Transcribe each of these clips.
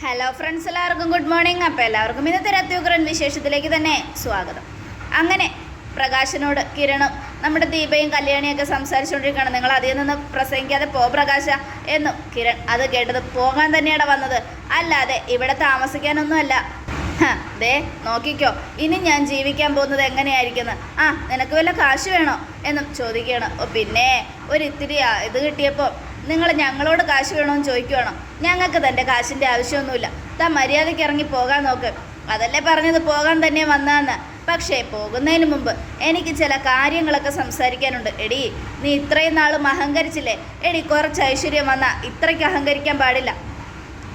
Hello friends എല്ലാവർക്കും good morning അപ്പോൾ എല്ലാവർക്കും ഇന്നത്തെ രത്യുഗ്രൻ വിശേഷത്തിലേക്ക് തന്നെ സ്വാഗതം. അങ്ങനെ പ്രകാശനോട് കിരണും നമ്മുടെ ദീപയും കല്യാണിയൊക്കെ സംസാരിച്ചുകൊണ്ടിരിക്കുകയാണ്. നിങ്ങൾ അതിൽ നിന്ന് പ്രസംഗിക്കാതെ പോ പ്രകാശ എന്നും കിരൺ അത് കേട്ടത് പോകാൻ തന്നെയാണ് വന്നത്. അല്ലാതെ ഇവിടെ താമസിക്കാനൊന്നുമല്ല. ദേ നോക്കിക്കോ. ഇനി ഞാൻ ജീവിക്കാൻ പോകുന്നത് എങ്ങനെയായിരിക്കുന്നു ആ നിനക്ക് വല്ല കാശ് വേണോ എന്നും ചോദിക്കുകയാണ്. ഓ പിന്നെ ഒരു ഇത്തിരി ആ, ഇത് കിട്ടിയപ്പോൾ നിങ്ങൾ ഞങ്ങളോട് കാശ് വേണമെന്ന് ചോദിക്കുവാണോ? ഞങ്ങൾക്ക് തന്റെ കാശിന്റെ ആവശ്യമൊന്നുമില്ല. താ മര്യാദയ്ക്ക് ഇറങ്ങി പോകാൻ നോക്ക്. അതല്ലേ പറഞ്ഞത്? പോകാൻ തന്നെ വന്നതെന്ന്. പക്ഷേ പോകുന്നതിന് മുമ്പ് എനിക്ക് ചില കാര്യങ്ങളൊക്കെ സംസാരിക്കാനുണ്ട്. എടി നീ ഇത്രയും നാളും അഹങ്കരിച്ചില്ലേ എടി കുറച്ച് ഐശ്വര്യം വന്നാൽ ഇത്രയ്ക്ക് അഹങ്കരിക്കാൻ പാടില്ല.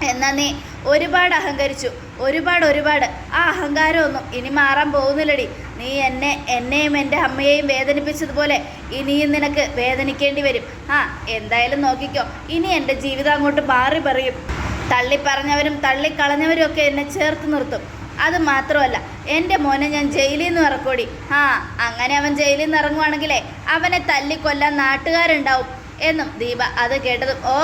എന്നാൽ നീ ഒരുപാട് അഹങ്കരിച്ചു. ഒരുപാട് ഒരുപാട്. ആ അഹങ്കാരമൊന്നും ഇനി മാറാൻ പോകുന്നില്ലടി. നീ എന്നെ എന്നെയും എന്റെ അമ്മയെയും വേദനിപ്പിച്ചതുപോലെ ഇനിയും നിനക്ക് വേദനിക്കേണ്ടി വരും. ആ എന്തായാലും നോക്കിക്കോ. ഇനി എന്റെ ജീവിതം അങ്ങോട്ട് മാറി പറയും തള്ളിപ്പറഞ്ഞവരും തള്ളിക്കളഞ്ഞവരും ഒക്കെ എന്നെ ചേർത്ത് നിർത്തും. അത് മാത്രമല്ല എന്റെ മോനെ ഞാൻ ജയിലിൽ നിന്ന് ഇറക്കൂടി. ആ അങ്ങനെ അവൻ ജയിലിൽ നിന്ന് ഇറങ്ങുവാണെങ്കിലേ അവനെ തല്ലിക്കൊല്ലാൻ നാട്ടുകാരുണ്ടാവും എന്നും ദീപ അത് കേട്ടതും. ഓ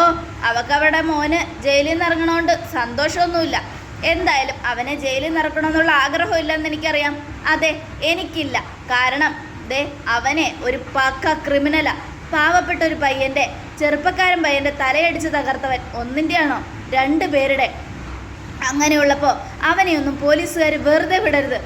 അവക്കവരുടെ മോന് ജയിലിൽ നിന്ന് ഇറങ്ങണോണ്ട് സന്തോഷമൊന്നുമില്ല. എന്തായാലും അവനെ ജയിലിൽ നിറക്കണമെന്നുള്ള ആഗ്രഹം ആഗ്രഹമില്ലെന്ന് എനിക്കറിയാം. അതെ എനിക്കില്ല. കാരണം ദേ അവനെ ഒരു പക്ക ക്രിമിനല. പാവപ്പെട്ട ഒരു പയ്യന്റെ ചെറുപ്പക്കാരൻ പയ്യന്റെ തലയടിച്ച് തകർത്തവൻ ഒന്നിന്റെയാണോ രണ്ട് പേരുടെ. അങ്ങനെയുള്ളപ്പോൾ അവനെയൊന്നും പോലീസുകാർ വെറുതെ വിടരുത്.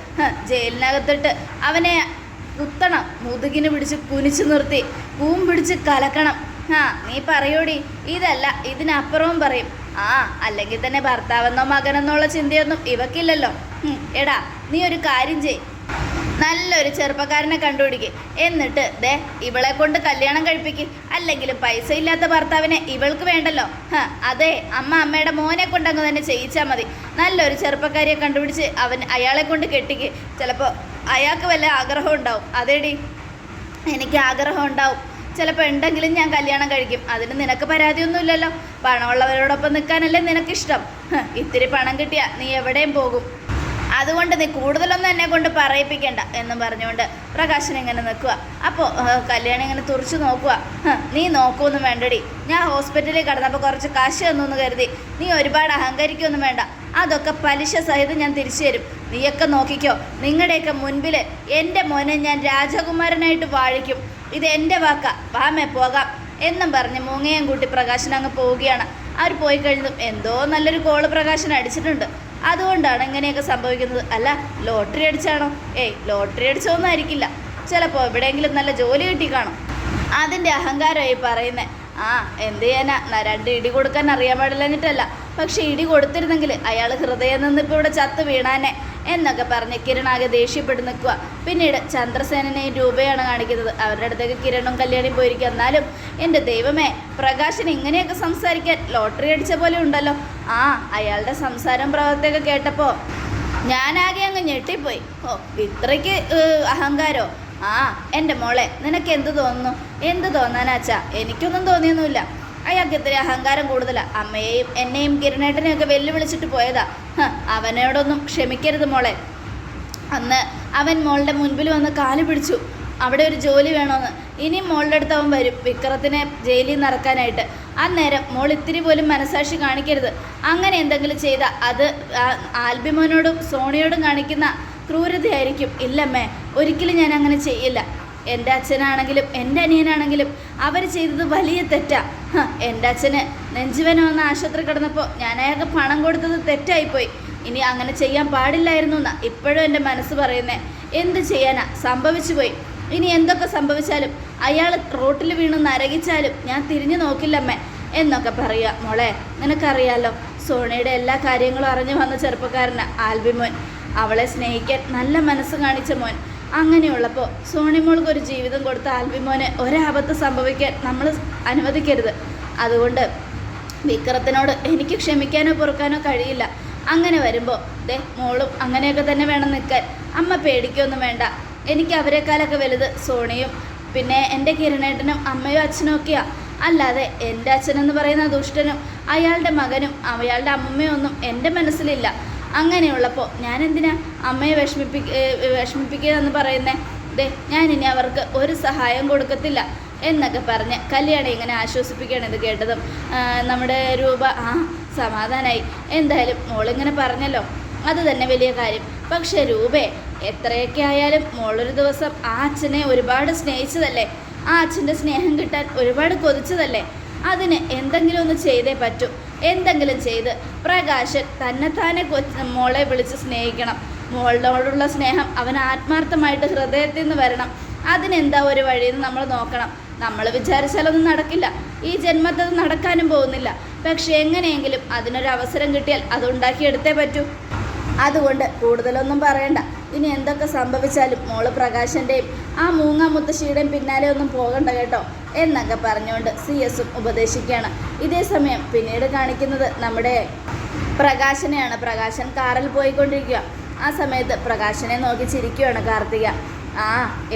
ജയിലിനകത്തിട്ട് അവനെ കുത്തണം. മുതുകിന് പിടിച്ച് കുനിച്ചു നിർത്തി. പൂമ്പിടിച്ച് കലക്കണം. ആ നീ പറയൂടി. ഇതല്ല ഇതിനപ്പുറവും പറയും. ആ അല്ലെങ്കിൽ തന്നെ ഭർത്താവെന്നോ മകനെന്നോ ഉള്ള ചിന്തയൊന്നും ഇവക്കില്ലല്ലോ. എടാ നീ ഒരു കാര്യം ചെയ്. നല്ലൊരു ചെറുപ്പക്കാരനെ കണ്ടുപിടിക്ക്. എന്നിട്ട് ദേ ഇവളെ കൊണ്ട് കല്യാണം കഴിപ്പിക്ക്. അല്ലെങ്കിൽ പൈസ ഇല്ലാത്ത ഭർത്താവിനെ ഇവൾക്ക് വേണ്ടല്ലോ. അതെ അമ്മ അമ്മയുടെ മോനെ കൊണ്ടങ്ങ് തന്നെ ചെയ്യിച്ചാൽ മതി. നല്ലൊരു ചെറുപ്പക്കാരിയെ കണ്ടുപിടിച്ച് അവൻ അയാളെ കൊണ്ട് കെട്ടിക്ക്. ചിലപ്പോൾ അയാൾക്ക് വല്ല ആഗ്രഹം ഉണ്ടാവും. അതേടി? എനിക്ക് ആഗ്രഹം ഉണ്ടാവും. ചിലപ്പോൾ ഉണ്ടെങ്കിലും ഞാൻ കല്യാണം കഴിക്കും. അതിന് നിനക്ക് പരാതിയൊന്നുമില്ലല്ലോ. പണമുള്ളവരോടൊപ്പം നിൽക്കാനല്ലേ നിനക്കിഷ്ടം. ഇത്തിരി പണം കിട്ടിയാൽ നീ എവിടെയും പോകും. അതുകൊണ്ട് നീ കൂടുതലൊന്നും എന്നെ കൊണ്ട് പറയിപ്പിക്കണ്ട എന്നും പറഞ്ഞുകൊണ്ട് പ്രകാശൻ ഇങ്ങനെ നിൽക്കുക അപ്പോൾ കല്യാണം ഇങ്ങനെ തുറച്ചു നോക്കുക നീ നോക്കുമൊന്നും വേണ്ടടി. ഞാൻ ഹോസ്പിറ്റലിൽ കിടന്നപ്പോൾ കുറച്ച് കാശ് തന്നു കരുതി. നീ ഒരുപാട് അഹങ്കരിക്കൊന്നും വേണ്ട. അതൊക്കെ പലിശ സഹിതം ഞാൻ തിരിച്ചു തരും. നീയൊക്കെ നോക്കിക്കോ. നിങ്ങളുടെയൊക്കെ മുൻപിൽ എന്റെ മോനെ ഞാൻ രാജകുമാരനായിട്ട് വാഴിക്കും. ഇത് എന്റെ വാക്ക വാമേ പോകാം എന്നും പറഞ്ഞ് മൂങ്ങയും കൂട്ടി പ്രകാശൻ അങ്ങ് പോവുകയാണ്. അവർ പോയി കഴിഞ്ഞതും എന്തോ നല്ലൊരു കോൾ പ്രകാശൻ അടിച്ചിട്ടുണ്ട്. അതുകൊണ്ടാണ് ഇങ്ങനെയൊക്കെ സംഭവിക്കുന്നത്. അല്ല ലോട്ടറി അടിച്ചാണോ? ഏയ് ലോട്ടറി അടിച്ചോന്നും ആയിരിക്കില്ല. ചിലപ്പോൾ എവിടെയെങ്കിലും നല്ല ജോലി കിട്ടി കാണും. അതിന്റെ അഹങ്കാരമായി പറയുന്നത് ആ എന്ത് ചെയ്യാനാ? രണ്ട് ഇടി കൊടുക്കാൻ അറിയാൻ പാടില്ലഞ്ഞിട്ടല്ല പക്ഷെ ഇടി കൊടുത്തിരുന്നെങ്കിൽ അയാൾ ഹൃദയം നിന്നിപ്പോൾ ഇവിടെ ചത്ത് വീണാനെ എന്നൊക്കെ പറഞ്ഞ് കിരണാകെ ദേഷ്യപ്പെട്ട് നിൽക്കുക പിന്നീട് ചന്ദ്രസേനനെയും രൂപയാണ് കാണിക്കുന്നത്. അവരുടെ അടുത്തേക്ക് കിരണും കല്യാണിയും പോയിരിക്കും. എന്നാലും എന്റെ ദൈവമേ പ്രകാശൻ ഇങ്ങനെയൊക്കെ സംസാരിക്കാൻ ലോട്ടറി അടിച്ച പോലെ ഉണ്ടല്ലോ. ആ അയാളുടെ സംസാരം പ്രവർത്തിയൊക്കെ കേട്ടപ്പോൾ ഞാനാകെ അങ്ങ് ഞെട്ടിപ്പോയി. ഓ ഇത്രയ്ക്ക് അഹങ്കാരോ? ആ എന്റെ മോളെ നിനക്ക് എന്ത് തോന്നുന്നു? എന്ത് തോന്നാനാച്ചാ? എനിക്കൊന്നും തോന്നിയൊന്നുമില്ല. അയാൾക്ക് ഇത്തിരി അഹങ്കാരം കൂടുതലാ. അമ്മയെയും എന്നെയും കിരണേട്ടനെയും ഒക്കെ വെല്ലുവിളിച്ചിട്ട് പോയതാ. അവനോടൊന്നും ക്ഷമിക്കരുത് മോളെ. അന്ന് അവൻ മോളുടെ മുൻപിൽ വന്ന് കാൽ പിടിച്ചു. അവിടെ ഒരു ജോലി വേണമെന്ന് ഇനിയും മോളുടെ അടുത്ത് അവൻ വരും. വിക്രത്തിനെ ജയിലിൽ നിന്ന് ഇറക്കാനായിട്ട്. അന്നേരം മോൾ ഇത്തിരി പോലും മനസാക്ഷി കാണിക്കരുത്. അങ്ങനെ എന്തെങ്കിലും ചെയ്ത അത് ആൽബിമോനോടും സോണിയോടും കാണിക്കുന്ന ക്രൂരതയായിരിക്കും. ഇല്ലമ്മേ ഒരിക്കലും ഞാൻ അങ്ങനെ ചെയ്യില്ല. എന്റെ അച്ഛനാണെങ്കിലും എന്റെ അനിയനാണെങ്കിലും അവർ ചെയ്തത് വലിയ തെറ്റാ. ഹ, എന്റെ അച്ഛന് നെഞ്ചുവന വന്ന ആശുപത്രി കിടന്നപ്പോൾ ഞാൻ അയാൾക്ക് പണം കൊടുത്തത് തെറ്റായിപ്പോയി. ഇനി അങ്ങനെ ചെയ്യാൻ പാടില്ലായിരുന്നു എന്നാ ഇപ്പോഴും എന്റെ മനസ്സ് പറയുന്നേ. എന്ത് ചെയ്യാനാ? സംഭവിച്ചു പോയി. ഇനി എന്തൊക്കെ സംഭവിച്ചാലും അയാൾ റോട്ടിൽ വീണ് നരകിച്ചാലും ഞാൻ തിരിഞ്ഞു നോക്കില്ലമ്മേ എന്നൊക്കെ പറയുക മോളെ നിനക്കറിയാലോ സോണിയുടെ എല്ലാ കാര്യങ്ങളും അറിഞ്ഞു വന്ന ചെറുപ്പക്കാരനാ ആൽബിമോൻ. അവളെ സ്നേഹിക്കാൻ നല്ല മനസ്സ് കാണിച്ച മോൻ. അങ്ങനെയുള്ളപ്പോൾ സോണിമോൾക്ക് ഒരു ജീവിതം കൊടുത്ത ആൽബിമോന് ഒരാപത്ത് സംഭവിക്കാൻ നമ്മൾ അനുവദിക്കരുത്. അതുകൊണ്ട് വിക്രത്തിനോട് എനിക്ക് ക്ഷമിക്കാനോ പൊറുക്കാനോ കഴിയില്ല. അങ്ങനെ വരുമ്പോൾ ദേ മോളും അങ്ങനെയൊക്കെ തന്നെ വേണം നിൽക്കാൻ. അമ്മ പേടിക്കൊന്നും വേണ്ട. എനിക്ക് അവരെക്കാലൊക്കെ വലുത് സോണിയും പിന്നെ എന്റെ കിരണേട്ടനും അമ്മയും അച്ഛനും ഒക്കെയാ. അല്ലാതെ എന്റെ അച്ഛനെന്ന് പറയുന്ന ദുഷ്ടനും അയാളുടെ മകനും അയാളുടെ അമ്മയും ഒന്നും എന്റെ മനസ്സിലില്ല. അങ്ങനെയുള്ളപ്പോൾ ഞാൻ എന്തിനാ അമ്മയെ വിഷമിപ്പി വിഷമിപ്പിക്കുക എന്ന് പറയുന്നേ? ദേ ഞാൻ ഇനി അവർക്ക് ഒരു സഹായം കൊടുക്കത്തില്ല. എന്നൊക്കെ പറഞ്ഞ് കല്യാണം ഇങ്ങനെ ആശ്വസിപ്പിക്കുകയാണ് ഇത് കേട്ടതും നമ്മുടെ രൂപ ആ സമാധാനമായി എന്തായാലും മോളിങ്ങനെ പറഞ്ഞല്ലോ അത് തന്നെ വലിയ കാര്യം. പക്ഷെ രൂപേ എത്രയൊക്കെ ആയാലും മോളൊരു ദിവസം ആ അച്ഛനെ ഒരുപാട് സ്നേഹിച്ചതല്ലേ? ആ അച്ഛന്റെ സ്നേഹം കിട്ടാൻ ഒരുപാട് കൊതിച്ചതല്ലേ? അതിന് എന്തെങ്കിലും ഒന്ന് ചെയ്തേ പറ്റൂ. എന്തെങ്കിലും ചെയ്ത് പ്രകാശൻ തന്നെത്താനെ കൊച്ച് മോളെ വിളിച്ച് സ്നേഹിക്കണം. മോളിനോടുള്ള സ്നേഹം അവൻ ആത്മാർത്ഥമായിട്ട് ഹൃദയത്തിൽ നിന്ന് വരണം. അതിനെന്താ ഒരു വഴിയെന്ന് നമ്മൾ നോക്കണം. നമ്മൾ വിചാരിച്ചാലൊന്നും നടക്കില്ല. ഈ ജന്മത്തിൽ നടക്കാനും പോകുന്നില്ല. പക്ഷെ എങ്ങനെയെങ്കിലും അതിനൊരു അവസരം കിട്ടിയാൽ അത് ഉണ്ടാക്കിയെടുത്തേ പറ്റൂ. അതുകൊണ്ട് കൂടുതലൊന്നും പറയണ്ട. ഇനി എന്തൊക്കെ സംഭവിച്ചാലും മോൾ പ്രകാശന്റെയും ആ മൂങ്ങ മുത്തശ്ശിയുടെയും പിന്നാലെ ഒന്നും പോകണ്ട കേട്ടോ. എന്നൊക്കെ പറഞ്ഞുകൊണ്ട് സി എസും ഉപദേശിക്കുകയാണ്. ഇതേ സമയം പിന്നീട് കാണിക്കുന്നത് നമ്മുടെ പ്രകാശനെയാണ്. പ്രകാശൻ കാറിൽ പോയിക്കൊണ്ടിരിക്കുക. ആ സമയത്ത് പ്രകാശനെ നോക്കി ചിരിക്കുകയാണ് കാർത്തിക. ആ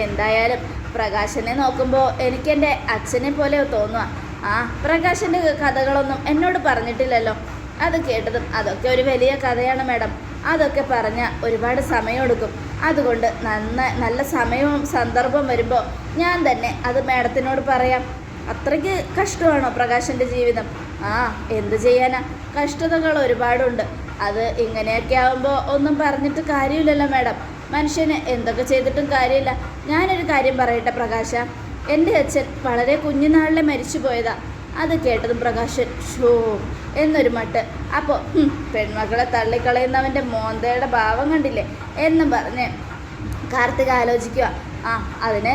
എന്തായാലും പ്രകാശനെ നോക്കുമ്പോൾ എനിക്കെന്റെ അച്ഛനെ പോലെ തോന്നുക ആ പ്രകാശന്റെ കഥകളൊന്നും എന്നോട് പറഞ്ഞിട്ടില്ലല്ലോ. അത് കേട്ടതും അതൊക്കെ ഒരു വലിയ കഥയാണ് മാഡം. അതൊക്കെ പറഞ്ഞ ഒരുപാട് സമയം എടുക്കും. അതുകൊണ്ട് നന്ന നല്ല സമയവും സന്ദർഭം വരുമ്പോൾ ഞാൻ തന്നെ അത് മാഡത്തിനോട് പറയാം. അത്രയ്ക്ക് കഷ്ടമാണോ പ്രകാശന്റെ ജീവിതം? ആ എന്ത് ചെയ്യാനാ? കഷ്ടതകൾ ഒരുപാടുണ്ട്. അത് ഇങ്ങനെയൊക്കെ ആവുമ്പോൾ ഒന്നും പറഞ്ഞിട്ട് കാര്യമില്ലല്ലോ മാഡം. മനുഷ്യന് എന്തൊക്കെ ചെയ്തിട്ടും കാര്യമില്ല. ഞാനൊരു കാര്യം പറയട്ടെ പ്രകാശ. എന്റെ അച്ഛൻ വളരെ കുഞ്ഞുനാളിലെ മരിച്ചു പോയതാ. അത് കേട്ടതും പ്രകാശൻ ഷോ എന്നൊരു മട്ട്. അപ്പോൾ പെൺമക്കളെ തള്ളിക്കളയുന്നവന്റെ മോന്തയുടെ ഭാവം കണ്ടില്ലേ? എന്നും പറഞ്ഞ് കാർത്തിക ആലോചിക്കുക ആ അതിന്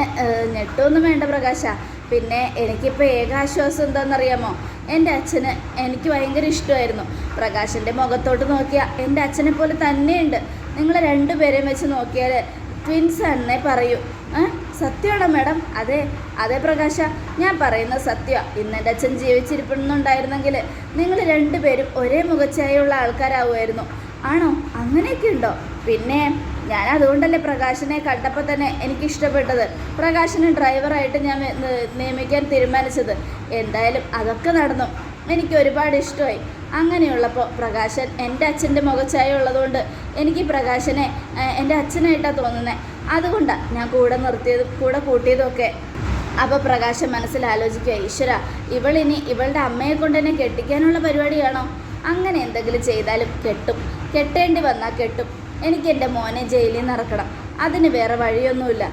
ഞെട്ടൊന്നും വേണ്ട പ്രകാശ. പിന്നെ എനിക്കിപ്പോൾ ഏകാശ്വാസം എന്താണെന്നറിയാമോ എന്റെ അച്ഛന് എനിക്ക് ഭയങ്കര ഇഷ്ടമായിരുന്നു. പ്രകാശന്റെ മുഖത്തോട്ട് നോക്കിയാൽ എന്റെ അച്ഛനെ പോലെ തന്നെയുണ്ട്. നിങ്ങൾ രണ്ടുപേരെയും വെച്ച് നോക്കിയാൽ ട്വിൻസ് തന്നെ പറയൂ. സത്യമാണോ മാഡം? അതെ അതെ പ്രകാശ. ഞാൻ പറയുന്ന സത്യം. ഇന്ന് എന്റെ അച്ഛൻ ജീവിച്ചിരിപ്പുന്നുണ്ടായിരുന്നെങ്കിൽ നിങ്ങൾ രണ്ടുപേരും ഒരേ മുഖച്ഛായുള്ള ആൾക്കാരാവുമായിരുന്നു. ആണോ? അങ്ങനെയൊക്കെ ഉണ്ടോ? പിന്നെ ഞാൻ അതുകൊണ്ടല്ലേ പ്രകാശനെ കണ്ടപ്പോൾ തന്നെ എനിക്ക് ഇഷ്ടപ്പെട്ടത് പ്രകാശനെ ഡ്രൈവറായിട്ട് ഞാൻ നിയമിക്കാൻ തീരുമാനിച്ചത്. എന്തായാലും അതൊക്കെ നടന്നു. എനിക്ക് ഒരുപാട് ഇഷ്ടമായി. അങ്ങനെയുള്ളപ്പോൾ പ്രകാശൻ എന്റെ അച്ഛന്റെ മുഖച്ചായ ഉള്ളതുകൊണ്ട് എനിക്ക് പ്രകാശനെ എന്റെ അച്ഛനായിട്ടാണ് തോന്നുന്നത് അതുകൊണ്ടാണ് ഞാൻ കൂടെ നിർത്തിയതും കൂടെ കൂട്ടിയതുമൊക്കെ അപ്പോൾ പ്രകാശൻ മനസ്സിൽ ആലോചിക്കുക ഈശ്വര ഇവളിനി ഇവളുടെ അമ്മയെ കൊണ്ട് തന്നെ കെട്ടിക്കാനുള്ള പരിപാടിയാണോ? അങ്ങനെ എന്തെങ്കിലും ചെയ്താലും കെട്ടും. കെട്ടേണ്ടി വന്നാൽ കെട്ടും. എനിക്ക് എന്റെ മോനെ ജയിലിൽ നിന്ന് ഇറക്കണം. അതിന് വേറെ വഴിയൊന്നുമില്ല.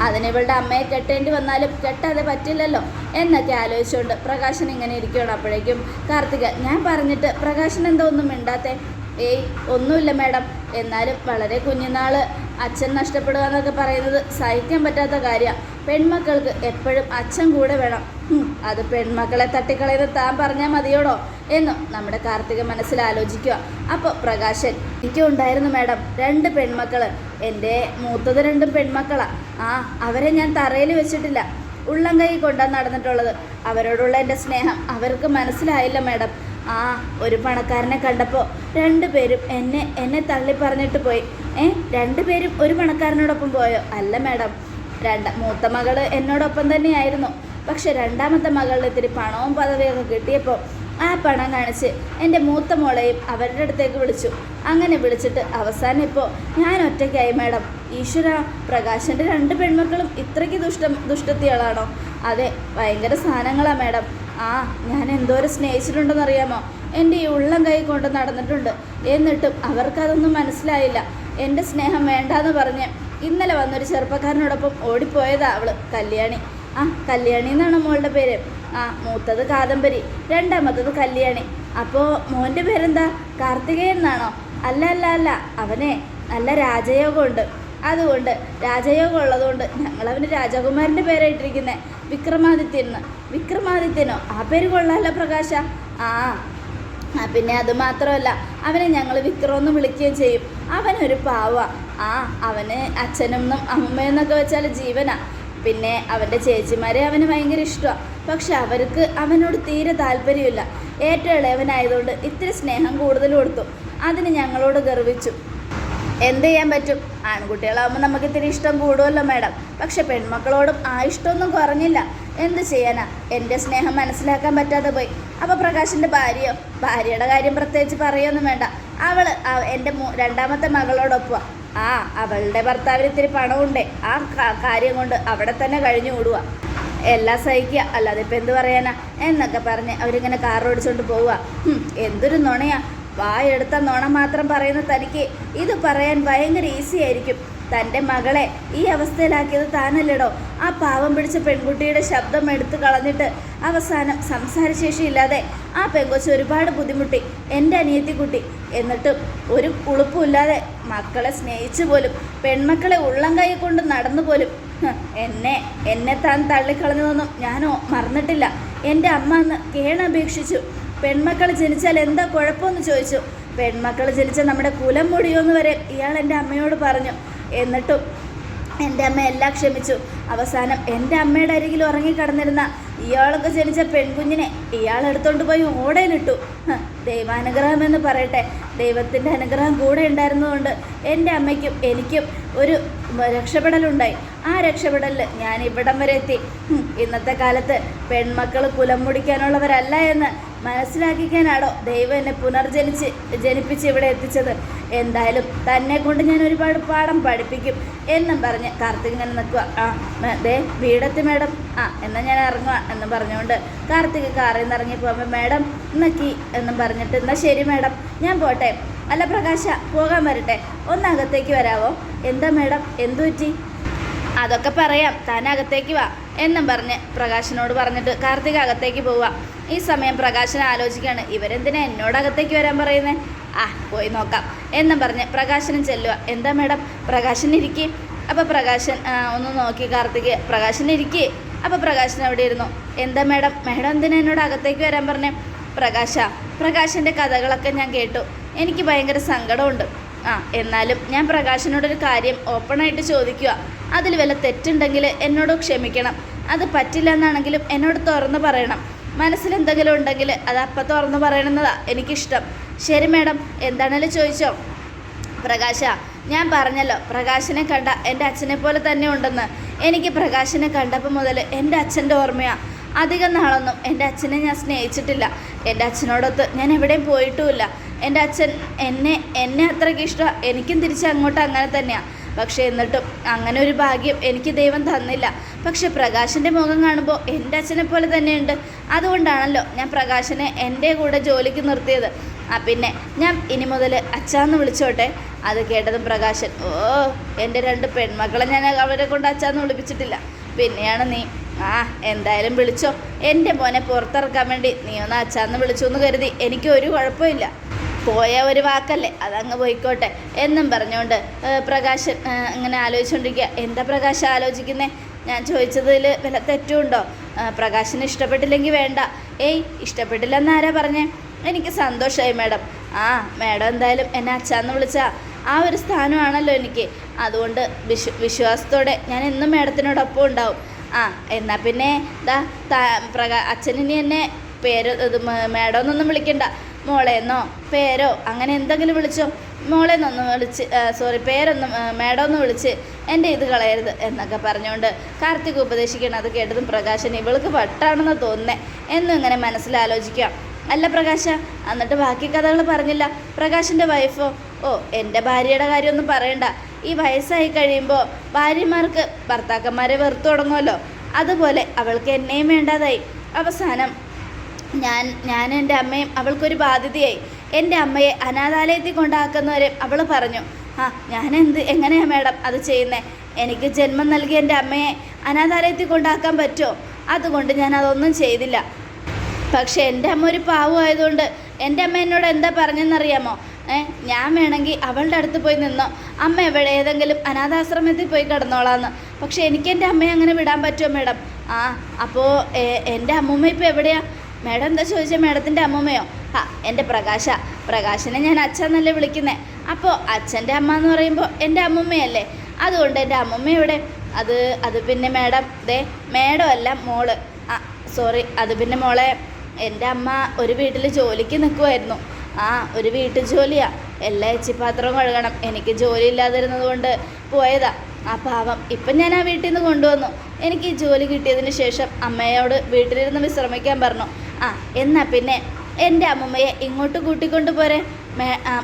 അതിന് ഇവളുടെ അമ്മയെ കെട്ടേണ്ടി വന്നാലും കെട്ടാതെ പറ്റില്ലല്ലോ എന്നൊക്കെ ആലോചിച്ചുകൊണ്ട് പ്രകാശൻ ഇങ്ങനെ ഇരിക്കുകയാണ്. അപ്പോഴേക്കും കാർത്തിക ഞാൻ പറഞ്ഞിട്ട് പ്രകാശൻ എന്തോ ഒന്നും മിണ്ടാത്തേ? ഏയ് ഒന്നുമില്ല മാഡം. എന്നാലും വളരെ കുഞ്ഞുനാൾ. അച്ഛൻ നഷ്ടപ്പെടുക എന്നൊക്കെ പറയുന്നത് സഹിക്കാൻ പറ്റാത്ത കാര്യമാണ് പെൺമക്കൾക്ക് എപ്പോഴും അച്ഛൻ കൂടെ വേണം. അത് പെൺമക്കളെ തട്ടിക്കളയുന്ന താൻ പറഞ്ഞാൽ മതിയോടോ? എന്നും നമ്മുടെ കാർത്തിക മനസ്സിൽ ആലോചിക്കുക. അപ്പോൾ പ്രകാശൻ എനിക്കും ഉണ്ടായിരുന്നു മാഡം രണ്ട് പെൺമക്കൾ എന്റെ മൂത്തത് രണ്ടും പെൺമക്കളാണ് ആ അവരെ ഞാൻ തറയിൽ വെച്ചിട്ടില്ല. ഉള്ളം കൈ കൊണ്ടാണ് നടന്നിട്ടുള്ളത്. അവരോടുള്ള എന്റെ സ്നേഹം അവർക്ക് മനസ്സിലായില്ല മാഡം. ആ ഒരു പണക്കാരനെ കണ്ടപ്പോൾ രണ്ടുപേരും എന്നെ എന്നെ തള്ളി പറഞ്ഞിട്ട് പോയി. ഏ രണ്ടുപേരും ഒരു പണക്കാരനോടൊപ്പം പോയോ? അല്ല മാഡം. രണ്ട മൂത്ത മകൾ എന്നോടൊപ്പം തന്നെയായിരുന്നു. പക്ഷെ രണ്ടാമത്തെ മകളിൽ ഇത്തിരി പണവും പദവിയൊക്കെ കിട്ടിയപ്പോൾ ആ പണം കാണിച്ച് എന്റെ മൂത്ത മോളെയും അവരുടെ അടുത്തേക്ക് വിളിച്ചു. അങ്ങനെ വിളിച്ചിട്ട് അവസാനം ഇപ്പോൾ ഞാൻ ഒറ്റയ്ക്കായി മാഡം. ഈശ്വര പ്രകാശന്റെ രണ്ട് പെൺമക്കളും ഇത്രയ്ക്ക് ദുഷ്ട ദുഷ്ടത്തികളാണോ? അതെ ഭയങ്കര സാധനങ്ങളാണ് മാഡം. ആ ഞാൻ എന്തോരം സ്നേഹിച്ചിട്ടുണ്ടെന്നറിയാമോ? എന്റെ ഈ ഉള്ളം കൈ കൊണ്ട് നടന്നിട്ടുണ്ട്. എന്നിട്ടും അവർക്കതൊന്നും മനസ്സിലായില്ല. എന്റെ സ്നേഹം വേണ്ടാന്ന് പറഞ്ഞ് ഇന്നലെ വന്നൊരു ചെറുപ്പക്കാരനോടൊപ്പം ഓടിപ്പോയതാ അവൾ കല്യാണി. ആ കല്യാണി എന്നാണ് മോളുടെ പേര്. ആ മൂത്തത് കാദംബരി രണ്ടാമത്തത് കല്യാണി. അപ്പോൾ മോന്റെ പേരെന്താ? കാർത്തികേയൻ എന്നാണോ? അല്ല അല്ല അല്ല. അവനെ നല്ല രാജയോഗമുണ്ട്. അതുകൊണ്ട് രാജയോഗം ഉള്ളതുകൊണ്ട് ഞങ്ങളവന് രാജകുമാരന്റെ പേരായിട്ടിരിക്കുന്നത് വിക്രമാദിത്യൻ എന്ന്. വിക്രമാദിത്യനോ? ആ പേര് കൊള്ളാമല്ലോ പ്രകാശ. ആ ആ പിന്നെ അത് മാത്രമല്ല അവനെ ഞങ്ങൾ വിക്രമെന്ന് വിളിക്കുകയും ചെയ്യും. അവനൊരു പാവ. ആ അവന് അച്ഛനെന്നും അമ്മയെന്നൊക്കെ വെച്ചാൽ ജീവനാ. പിന്നെ അവന്റെ ചേച്ചിമാരെ അവന് ഭയങ്കര ഇഷ്ടമാണ് പക്ഷെ അവർക്ക് അവനോട് തീരെ താല്പര്യമില്ല. ഏറ്റവും ഇളയവനായതുകൊണ്ട് ഇത്തിരി സ്നേഹം കൂടുതൽ കൊടുത്തു. അതിന് ഞങ്ങളോട് ഗർവിച്ചു. എന്ത് ചെയ്യാൻ പറ്റും? ആൺകുട്ടികളാകുമ്പോൾ നമുക്ക് ഇത്തിരി ഇഷ്ടം കൂടുമല്ലോ മാഡം പക്ഷെ പെൺമക്കളോടും ആ ഇഷ്ടമൊന്നും കുറഞ്ഞില്ല. എന്ത് ചെയ്യാനാ? എന്റെ സ്നേഹം മനസ്സിലാക്കാൻ പറ്റാതെ പോയി. അപ്പോൾ പ്രകാശിന്റെ ഭാര്യയോ? ഭാര്യയുടെ കാര്യം പ്രത്യേകിച്ച് പറയൊന്നും വേണ്ട. അവൾ എന്റെ രണ്ടാമത്തെ മകളോടൊപ്പം ആ അവളുടെ ഭർത്താവിന് ഇത്തിരി പണമുണ്ട് ആ കാര്യം കൊണ്ട് അവിടെ തന്നെ കഴിഞ്ഞു കൂടുക എല്ലാം സഹിക്കുക. അല്ലാതെ ഇപ്പം എന്ത് പറയാനാ? എന്നൊക്കെ പറഞ്ഞ് അവരിങ്ങനെ കാർ ഓടിച്ചുകൊണ്ട് പോവുക എന്തൊരു നുണയാ. വായെടുത്ത നുണ മാത്രം പറയുന്ന തനിക്ക് ഇത് പറയാൻ ഭയങ്കര ഈസി ആയിരിക്കും. തന്റെ മകളെ ഈ അവസ്ഥയിലാക്കിയത് താനല്ലടോ? ആ പാവം പിടിച്ച പെൺകുട്ടിയുടെ ശബ്ദം എടുത്തു കളഞ്ഞിട്ട് അവസാനം സംസാരശേഷിയില്ലാതെ ആ പെങ്കൊച്ച് ഒരുപാട് ബുദ്ധിമുട്ടി. എന്റെ അനിയത്തിക്കുട്ടി. എന്നിട്ടും ഒരു ഉളുപ്പുമില്ലാതെ മക്കളെ സ്നേഹിച്ചു പോലും പെൺമക്കളെ ഉള്ളം കൈ കൊണ്ട് നടന്നു പോലും. എന്നെ എന്നെ താൻ തള്ളിക്കളഞ്ഞതൊന്നും ഞാനോ മറന്നിട്ടില്ല. എന്റെ അമ്മ അന്ന് കേണപേക്ഷിച്ചു. പെൺമക്കൾ ജനിച്ചാൽ എന്താ കുഴപ്പമെന്ന് ചോദിച്ചു. പെൺമക്കൾ ജനിച്ചാൽ നമ്മുടെ കുലം മുടിയോന്ന് വരെ ഇയാൾ എന്റെ അമ്മയോട് പറഞ്ഞു. എന്നിട്ടും എന്റെ അമ്മ എല്ലാം ക്ഷമിച്ചു. അവസാനം എന്റെ അമ്മയുടെ അരികിൽ ഉറങ്ങിക്കിടന്നിരുന്ന ഇയാളൊക്കെ ജനിച്ച പെൺകുഞ്ഞിനെ ഇയാൾ എടുത്തോണ്ട് പോയി ഓടയിലിട്ടു. ദൈവാനുഗ്രഹം എന്ന് പറയട്ടെ. ദൈവത്തിന്റെ അനുഗ്രഹം കൂടെ ഉണ്ടായിരുന്നതുകൊണ്ട് എന്റെ അമ്മയ്ക്കും എനിക്കും ഒരു രക്ഷപ്പെടലുണ്ടായി. ആ രക്ഷപ്പെടലിൽ ഞാൻ ഇവിടം വരെ എത്തി. ഇന്നത്തെ കാലത്ത് പെൺമക്കൾ കുലം മുടിക്കാനുള്ളവരല്ല എന്ന് മനസ്സിലാക്കിക്കാനാണോ ദൈവം എന്നെ പുനർജനിച്ച് ജനിപ്പിച്ച് ഇവിടെ എത്തിച്ചത്? എന്തായാലും തന്നെ കൊണ്ട് ഞാൻ ഒരുപാട് പാഠം പഠിപ്പിക്കും എന്നും പറഞ്ഞ് കാർത്തിക് ഇങ്ങനെ നിൽക്കുക ആ ദേ വീടെത്തി മേഡം. ആ എന്നാൽ ഞാൻ ഇറങ്ങുക എന്ന് പറഞ്ഞുകൊണ്ട് കാർത്തിക് കാറിൽ നിന്ന് ഇറങ്ങി പോകുമ്പോൾ മേഡം നക്കി എന്നും പറഞ്ഞിട്ട് എന്നാൽ ശരി മേഡം ഞാൻ പോട്ടെ. അല്ല പ്രകാശ പോകാൻ വരട്ടെ. ഒന്നകത്തേക്ക് വരാവോ? എന്താ മേഡം? എന്തു പറ്റി അതൊക്കെ പറയാം. താൻ അകത്തേക്ക് വാ. എന്നും പറഞ്ഞ് പ്രകാശനോട് പറഞ്ഞിട്ട് കാർത്തിക അകത്തേക്ക് പോവുക. ഈ സമയം പ്രകാശൻ ആലോചിക്കുകയാണ് ഇവരെന്തിനാ എന്നോട് അകത്തേക്ക് വരാൻ പറയുന്നത് ആ പോയി നോക്കാം എന്നും പറഞ്ഞ് പ്രകാശനും ചെല്ലുക. എന്താ മേഡം? പ്രകാശൻ ഇരിക്കേ. അപ്പോൾ പ്രകാശൻ ഒന്ന് നോക്കി കാർത്തിക് പ്രകാശൻ ഇരിക്കേ. അപ്പോൾ പ്രകാശൻ അവിടെ ഇരുന്നു. എന്താ മേഡം? മേഡം എന്തിനാ എന്നോട് അകത്തേക്ക് വരാൻ പറഞ്ഞേ? പ്രകാശ പ്രകാശന്റെ കഥകളൊക്കെ ഞാൻ കേട്ടു. എനിക്ക് ഭയങ്കര സങ്കടമുണ്ട്. ആ എന്നാലും ഞാൻ പ്രകാശനോടൊരു കാര്യം ഓപ്പണായിട്ട് ചോദിക്കുക. അതിൽ വല്ല തെറ്റുണ്ടെങ്കിൽ എന്നോട് ക്ഷമിക്കണം. അത് പറ്റില്ല എന്നാണെങ്കിലും എന്നോട് തുറന്ന് പറയണം. മനസ്സിൽ എന്തെങ്കിലും ഉണ്ടെങ്കിൽ അത് അപ്പം തുറന്ന് പറയണമെന്നതാ എനിക്കിഷ്ടം. ശരി മേഡം എന്താണേലും ചോദിച്ചോ? പ്രകാശ ഞാൻ പറഞ്ഞല്ലോ പ്രകാശിനെ കണ്ട എന്റെ അച്ഛനെ പോലെ തന്നെ ഉണ്ടെന്ന്. എനിക്ക് പ്രകാശിനെ കണ്ടപ്പോൾ മുതൽ എന്റെ അച്ഛന്റെ ഓർമ്മയാണ് അധികം നാളൊന്നും എന്റെ അച്ഛനെ ഞാൻ സ്നേഹിച്ചിട്ടില്ല. എന്റെ അച്ഛനോടൊത്ത് ഞാൻ എവിടെയും പോയിട്ടുമില്ല. എന്റെ അച്ഛൻ എന്നെ എന്നെ അത്രയ്ക്ക് ഇഷ്ടമാണ് എനിക്കും തിരിച്ച് അങ്ങോട്ട് അങ്ങനെ തന്നെയാണ് പക്ഷേ എന്നിട്ടും അങ്ങനെ ഒരു ഭാഗ്യം എനിക്ക് ദൈവം തന്നില്ല. പക്ഷെ പ്രകാശിന്റെ മുഖം കാണുമ്പോൾ എന്റെ അച്ഛനെ പോലെ തന്നെയുണ്ട്. അതുകൊണ്ടാണല്ലോ ഞാൻ പ്രകാശിനെ എന്റെ കൂടെ ജോലിക്ക് നിർത്തിയത്. ആ പിന്നെ ഞാൻ ഇനി മുതൽ അച്ഛാന്ന് വിളിച്ചോട്ടെ. അത് കേട്ടതും പ്രകാശൻ ഓ എന്റെ രണ്ട് പെൺമക്കളെ ഞാൻ അവരെ കൊണ്ട് അച്ഛാന്ന് വിളിപ്പിച്ചിട്ടില്ല. പിന്നെയാണ് നീ ആ എന്തായാലും വിളിച്ചോ. എന്റെ മോനെ പുറത്തിറക്കാൻ വേണ്ടി നീ ഒന്ന് അച്ഛാന്ന് വിളിച്ചു എന്ന് കരുതി. എനിക്ക് ഒരു കുഴപ്പമില്ല. പോയ ഒരു വാക്കല്ലേ അതങ്ങ് പോയിക്കോട്ടെ. എന്നും പറഞ്ഞുകൊണ്ട് പ്രകാശൻ അങ്ങനെ ആലോചിച്ചുകൊണ്ടിരിക്കുക. എന്താ പ്രകാശം ആലോചിക്കുന്നേ? ഞാൻ ചോദിച്ചതിൽ വില തെറ്റുമുണ്ടോ? പ്രകാശിന് ഇഷ്ടപ്പെട്ടില്ലെങ്കിൽ വേണ്ട. ഏയ് ഇഷ്ടപ്പെട്ടില്ലെന്ന് ആരാ പറഞ്ഞേ? എനിക്ക് സന്തോഷമായി മാഡം. ആ മാഡം എന്തായാലും എന്നെ അച്ഛാന്ന് വിളിച്ചാൽ ആ ഒരു സ്ഥാനമാണല്ലോ എനിക്ക്. അതുകൊണ്ട് വിശ്വ വിശ്വാസത്തോടെ ഞാൻ എന്നും മാഡത്തിനോടൊപ്പം ഉണ്ടാവും. ആ എന്നാൽ പിന്നെ ദാ പ്രകാ അച്ഛനിനി എന്നെ പേര് ഇത് മാഡം എന്നൊന്നും വിളിക്കണ്ട. മോളേന്നോ പേരോ അങ്ങനെ എന്തെങ്കിലും വിളിച്ചോ. മോളെന്നൊന്ന് വിളിച്ച് സോറി പേരൊന്നും മേഡം ഒന്ന് വിളിച്ച് എന്റെ ഇത് കളയരുത് എന്നൊക്കെ പറഞ്ഞുകൊണ്ട് കാർത്തിക് ഉപദേശിക്കണം അത് കേട്ടതും പ്രകാശൻ ഇവൾക്ക് വട്ടാണെന്ന് തോന്നുന്നേ. എന്നും ഇങ്ങനെ മനസ്സിലാലോചിക്കാം അല്ല പ്രകാശ എന്നിട്ട് ബാക്കി കഥകൾ പറഞ്ഞില്ല. പ്രകാശിന്റെ വൈഫോ ഓ എന്റെ ഭാര്യയുടെ കാര്യമൊന്നും പറയണ്ട. ഈ വയസ്സായി കഴിയുമ്പോൾ ഭാര്യമാർക്ക് ഭർത്താക്കന്മാരെ വെറുത്തു തുടങ്ങുമല്ലോ. അതുപോലെ അവൾക്ക് എന്നെയും വേണ്ടാതായി. അവസാനം ഞാൻ ഞാൻ എന്റെ അമ്മയും അവൾക്കൊരു ബാധ്യതയായി. എന്റെ അമ്മയെ അനാഥാലയത്തിൽ കൊണ്ടാക്കുന്നവരെ അവൾ പറഞ്ഞു ആ ഞാൻ എന്ത് എങ്ങനെയാണ് മാഡം അത് ചെയ്യുന്നത് എനിക്ക് ജന്മം നൽകിയ എന്റെ അമ്മയെ അനാഥാലയത്തിൽ കൊണ്ടാക്കാൻ പറ്റുമോ? അതുകൊണ്ട് ഞാൻ അതൊന്നും ചെയ്തില്ല. പക്ഷേ എന്റെ അമ്മ ഒരു പാവമായതുകൊണ്ട് എന്റെ അമ്മ എന്നോട് എന്താ പറഞ്ഞെന്നറിയാമോ? ഞാൻ വേണമെങ്കിൽ അവളുടെ അടുത്ത് പോയി നിന്നോ? അമ്മ എവിടെ? ഏതെങ്കിലും അനാഥാശ്രമത്തിൽ പോയി കിടന്നോളാന്ന്. പക്ഷേ എനിക്ക് എന്റെ അമ്മയെ അങ്ങനെ വിടാൻ പറ്റുമോ മാഡം? ആ അപ്പോൾ എന്റെ അമ്മൂമ്മ ഇപ്പോൾ എവിടെയാ? മാഡം എന്താ ചോദിച്ചാൽ മാഡത്തിന്റെ അമ്മമ്മയോ? ആ എന്റെ പ്രകാശ. പ്രകാശനെ ഞാൻ അച്ഛൻ അച്ഛന്നല്ലേ വിളിക്കുന്നത് അപ്പോൾ അച്ഛന്റെ അമ്മ എന്ന് പറയുമ്പോൾ എന്റെ അമ്മമ്മയല്ലേ? അതുകൊണ്ട് എന്റെ അമ്മമ്മ എവിടെ? അത് അത് പിന്നെ മാഡം ദേ മാഡം അല്ല മോൾ. ആ സോറി അത് പിന്നെ മോളെ എന്റെ അമ്മ ഒരു വീട്ടിൽ ജോലിക്ക് നിൽക്കുമായിരുന്നു ആ ഒരു വീട്ടു ജോലിയാണ് എല്ലാ എച്ചിപ്പാത്രവും കഴുകണം. എനിക്ക് ജോലി ഇല്ലാതിരുന്നത് കൊണ്ട് പോയതാ. ആ പാവം. ഇപ്പം ഞാൻ ആ വീട്ടിൽ നിന്ന് കൊണ്ടുവന്നു. എനിക്ക് ജോലി കിട്ടിയതിന് ശേഷം അമ്മയോട് വീട്ടിലിരുന്ന് വിശ്രമിക്കാൻ പറഞ്ഞു. ആ എന്നാ പിന്നെ എന്റെ അമ്മമ്മയെ ഇങ്ങോട്ട് കൂട്ടിക്കൊണ്ട് പോരെ.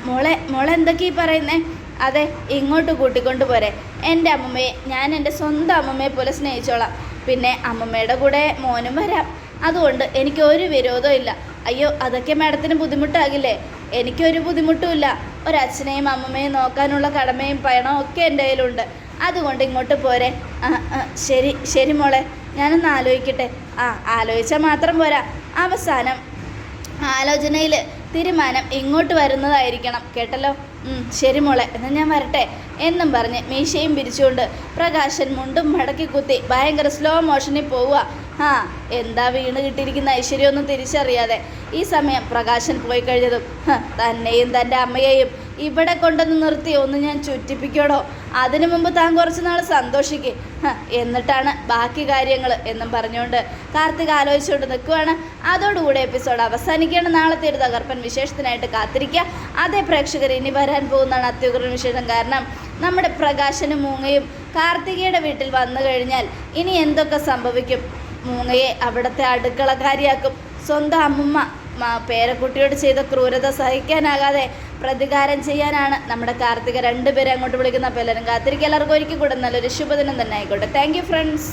മോളെ മോളെ എന്തൊക്കെയാ പറയുന്നേ? അതെ ഇങ്ങോട്ട് കൂട്ടിക്കൊണ്ട് പോരെ. എന്റെ അമ്മമ്മയെ ഞാൻ എന്റെ സ്വന്തം അമ്മമ്മയെ പോലെ സ്നേഹിച്ചോളാം. പിന്നെ അമ്മമ്മയുടെ കൂടെ മോനും വരാം. അതുകൊണ്ട് എനിക്ക് ഒരു വിരോധവും ഇല്ല. അയ്യോ അതൊക്കെ മാഡത്തിന് ബുദ്ധിമുട്ടാകില്ലേ? എനിക്കൊരു ബുദ്ധിമുട്ടുമില്ല ഒരച്ഛനെയും അമ്മമ്മയും നോക്കാനുള്ള കടമയും പണവും ഒക്കെ എന്റെ കയ്യിലുണ്ട്. അതുകൊണ്ട് ഇങ്ങോട്ട് പോരെ. ശരി ശരി മോളെ. ഞാനൊന്ന് ആലോചിക്കട്ടെ. ആ ആലോചിച്ചാൽ മാത്രം പോരാ. അവസാനം ആലോചനയിൽ തീരുമാനം ഇങ്ങോട്ട് വരുന്നതായിരിക്കണം. കേട്ടല്ലോ? ശരി മോളെ. എന്നാൽ ഞാൻ വരട്ടെ. എന്നും പറഞ്ഞ് മീശയും പിരിച്ചുകൊണ്ട് പ്രകാശൻ മുണ്ടും മടക്കി കുത്തി ഭയങ്കര സ്ലോ മോഷനിൽ പോവുക. ആ എന്താ വീണ് കിട്ടിയിരിക്കുന്ന ഐശ്വര്യമൊന്നും തിരിച്ചറിയാതെ ഈ സമയം പ്രകാശൻ പോയി കഴിഞ്ഞതും തന്നെയും തന്റെ അമ്മയെയും ഇവിടെ കൊണ്ടുവന്ന് നിർത്തി. ഒന്ന് ഞാൻ ചുറ്റിപ്പിക്കോടോ അതിനു മുമ്പ് താൻ കുറച്ച് നാൾ സന്തോഷിക്കുക എന്നിട്ടാണ് ബാക്കി കാര്യങ്ങൾ എന്നും പറഞ്ഞുകൊണ്ട് കാർത്തിക് ആലോചിച്ചുകൊണ്ട് നിൽക്കുവാണ്. അതോടുകൂടി എപ്പിസോഡ് അവസാനിക്കുകയാണ്. നാളത്തെ ഒരു തകർപ്പൻ വിശേഷത്തിനായിട്ട് കാത്തിരിക്കുക. അതേ പ്രേക്ഷകർ ഇനി വരാൻ പോകുന്നതാണ് അത്യുഗ്രൻ വിശേഷം. കാരണം നമ്മുടെ പ്രകാശനും മൂങ്ങയും കാർത്തികയുടെ വീട്ടിൽ വന്നു കഴിഞ്ഞാൽ ഇനി എന്തൊക്കെ സംഭവിക്കും? മൂങ്ങയെ അവിടുത്തെ അടുക്കളക്കാരിയാക്കും. സ്വന്തം അമ്മുമ്മ പേരക്കുട്ടിയോട് ചെയ്ത ക്രൂരത സഹിക്കാനാകാതെ പ്രതികാരം ചെയ്യാനാണ് നമ്മുടെ കാർത്തിക. രണ്ടുപേരെ അങ്ങോട്ട് വിളിക്കുന്ന അപ്പോൾ എല്ലാവരും കാത്തിരിക്കുക എല്ലാവർക്കും ഒരിക്കൽ കൂടെ നല്ലൊരു ശുഭദിനം തന്നെ ആയിക്കോട്ടെ. Thank friends